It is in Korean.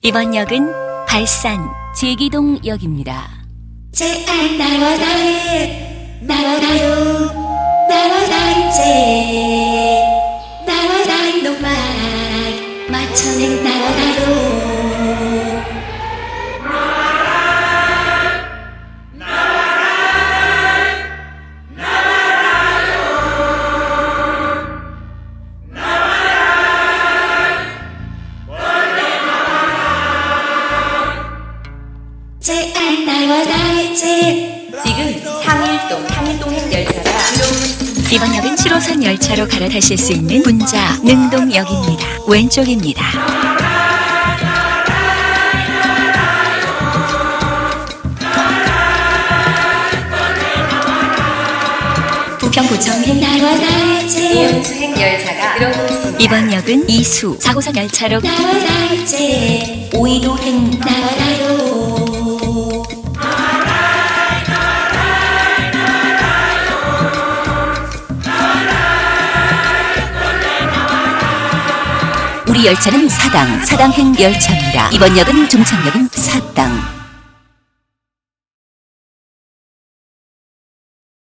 이번 역은 발산 제기동 역입니다. 제알 나와나의 나와나요. 나와나 이제. 나와나 이놈아 맞춰낸 나와나요 지금 상일동, 상일동행 열차가. 이번 역은 7호선 열차로 갈아타실 수 있는 분자 능동역입니다. 왼쪽입니다. 부평구청행 이연수행 열차가 들어오고. 이번 역은 이수 4호선 열차로 오이도행 우리 열차는 사당 사당행 열차입니다. 이번 역은 종착역은 사당